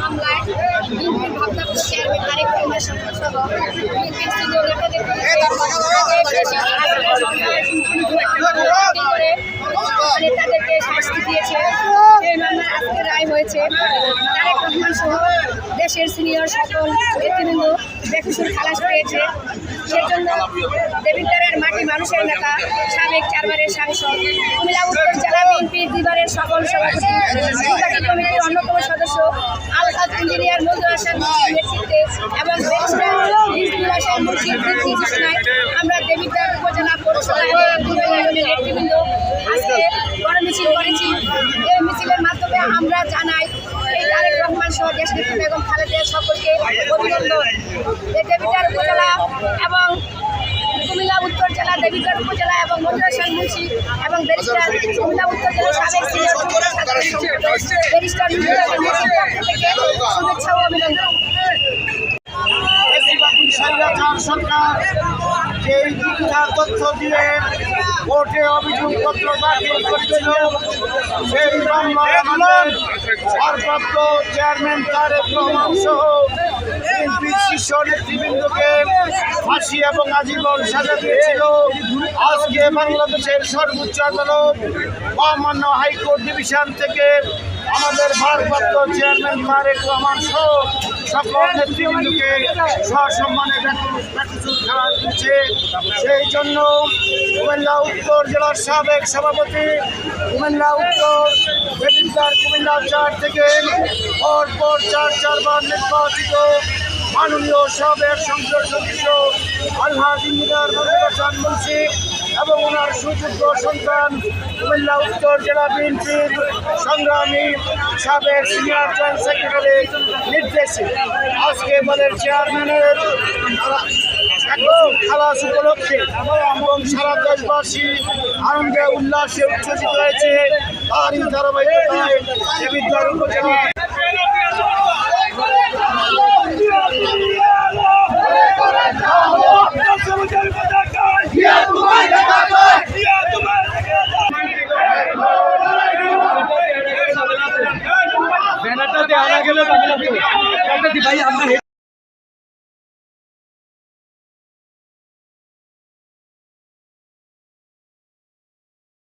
মামলায় বিএনপির ভাবনাপ্ত চেয়ারম্যান তারেক রহমান সহ বিএনপির সিনিয়র নেতাদের করে মানে তাদেরকে শাস্তি দিয়েছে এই মামলায় আজকে রায় হয়েছে তারেক রহমান সহ দেশের সিনিয়র সকল নেতৃবৃন্দ বেকসুর খালাস পেয়েছে। সেজন্য দেবিদ্বারের মাটি মানুষের নেতা, সাবেক চারবারের সাংসদ, কুমিল্লা, উত্তর জেলা বিএনপির দুইবারের সকল সভাপতি কমিটির অন্যতম সদস্য আলহাজ ইঞ্জিনিয়ার মজুর মুন্সির নেতৃত্বে এবং আমরা দেবিদ্বার উপজেলা ইউনিয়নের নেতৃবৃন্দ, আজকে বড় মিছিল করেছি। এই মিছিলের মাধ্যমে আমরা জানাই এই তারেক রহমান সহ দেশ নেত্রী বেগম খালেদা সকলকে যে দেবিদ্বার উপজেলা এবং কুমিল্লা উত্তর জেলা উপজেলা এবং মুন্সি এবং ব্যারিস্টার কুমিল্লা উত্তর জেলা সাবেক ব্যারিস্টার শুভেচ্ছা ও অভিনন্দন সরকার যেই মিথ্যা দিয়ে অভিযোগপত্র দাখিল করেছিল সেই আমাদের ভারপ্রাপ্ত চেয়ারম্যান তারেক রহমান সহ এবং বাংলাদেশের সর্বোচ্চ আদালত হাইকোর্ট ডিভিশন থেকে আমাদের ভারপ্রাপ্ত চেয়ারম্যান তারেক রহমান সহ সকল নেতৃবৃন্দকে সসম্মানে সেই জন্য কুমিল্লা উত্তর জেলার সাবেক সভাপতি, কুমিল্লা উত্তর কুমিল্লা চার থেকে পরপর চার চারবার নির্বাচিত মাননীয় সাবেক সংসদ সদস্য আলহাজ ইঞ্জিনিয়ার মুন্সি এবং ওনার সুযোগ্য সন্তান কুমিল্লা উত্তর জেলা বিএনপির সংগ্রামী সাবেক সিনিয়র জয়েন্ট সেক্রেটারি নির্দেশে। আজকে এবারের চেয়ারম্যানের খালাস উপলক্ষে এবং সারা দেশবাসী আনন্দে উল্লাসে উচ্ছ্বসিত হয়েছে। তারই ধারাবাহিকতায় দেবিদ্বার উপজেলা ভাই আপনার